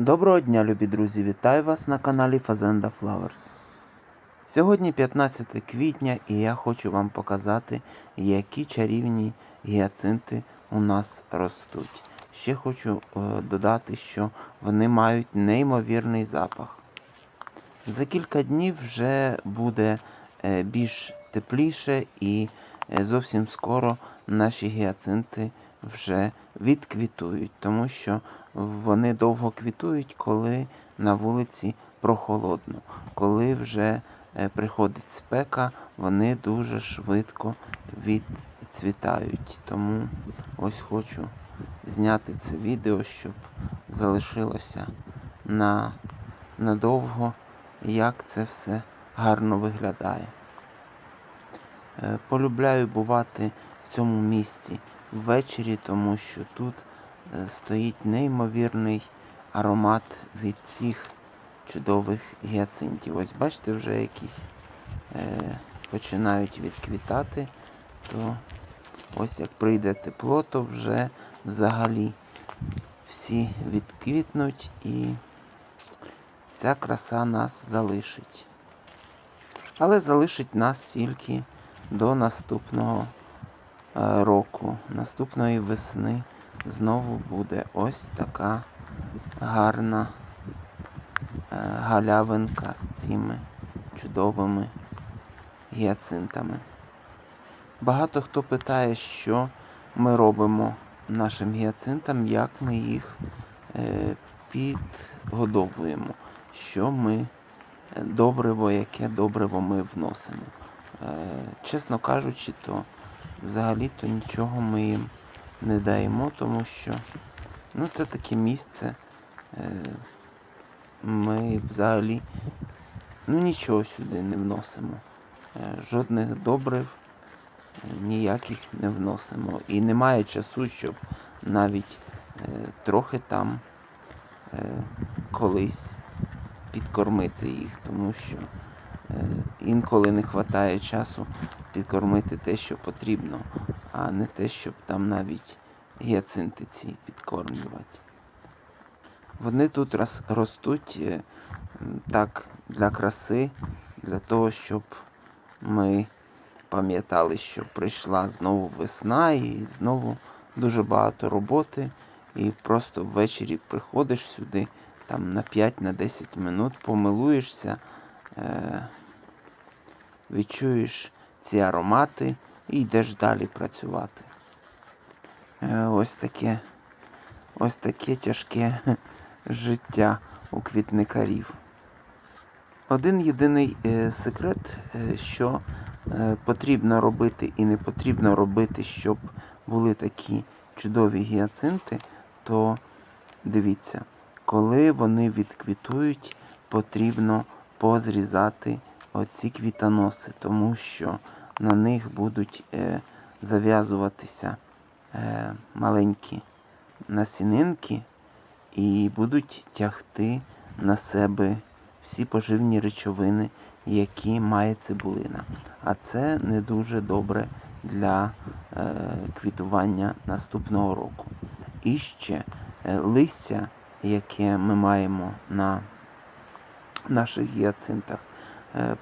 Доброго дня, любі друзі! Вітаю вас на каналі Fazenda Flowers. Сьогодні 15 квітня і я хочу вам показати, які чарівні гіацинти у нас ростуть. Ще хочу е, додати, що вони мають неймовірний запах. За кілька днів вже буде е, більш тепліше і е, зовсім скоро наші гіацинти вже відквітують, тому що вони довго квітують, коли на вулиці прохолодно. Коли вже е, приходить спека, вони дуже швидко відцвітають. Тому ось хочу зняти це відео, щоб залишилося на надовго, як це все гарно виглядає. Е, Полюбляю бувати в цьому місці ввечері, тому що тут е, стоїть неймовірний аромат від цих чудових гіацинтів. Ось бачите, вже якісь е, починають відквітати, то ось як прийде тепло, то вже взагалі всі відквітнуть і ця краса нас залишить. Але залишить нас тільки до наступного року, наступної весни знову буде ось така гарна е, галявинка з цими чудовими гіацинтами. Багато хто питає, що ми робимо нашим гіацинтам, як ми їх е, підгодовуємо, що ми добриво, яке добриво ми вносимо. Е, чесно кажучи, то взагалі-то нічого ми їм не даємо, тому що ну, це таке місце. Е, ми взагалі ну, нічого сюди не вносимо. Е, жодних добрив е, ніяких не вносимо. І немає часу, щоб навіть трохи там колись підкормити їх, тому що інколи не вистачає часу підкормити те, що потрібно, а не те, щоб там навіть гіацинти ці підкормлювати. Вони тут ростуть е, так для краси, для того, щоб ми пам'ятали, що прийшла знову весна і знову дуже багато роботи. І просто ввечері приходиш сюди там на 5-10 минут, помилуєшся, е- відчуєш ці аромати і йдеш далі працювати. Е, ось таке, ось таке тяжке життя у квітникарів. Один єдиний е, секрет, е, що потрібно робити і не потрібно робити, щоб були такі чудові гіацинти, то дивіться, коли вони відквітують, потрібно позрізати оці квітоноси, тому що на них будуть е, зав'язуватися е, маленькі насінинки і будуть тягти на себе всі поживні речовини, які має цибулина. А це не дуже добре для е, квітування наступного року. І ще е, листя, яке ми маємо на наших гіацинтах,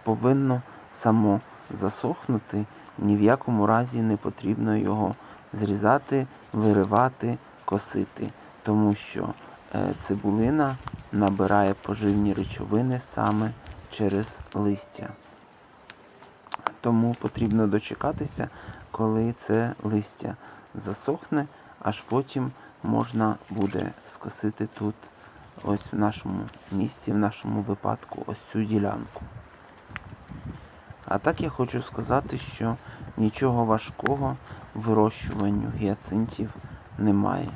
повинно само засохнути. Ні в якому разі не потрібно його зрізати, виривати, косити, тому що е, цибулина набирає поживні речовини саме через листя. Тому потрібно дочекатися, коли це листя засохне, аж потім можна буде скосити тут, ось в нашому місці, в нашому випадку, ось цю ділянку. А так я хочу сказати, що нічого важкого вирощуванню гіацинтів немає.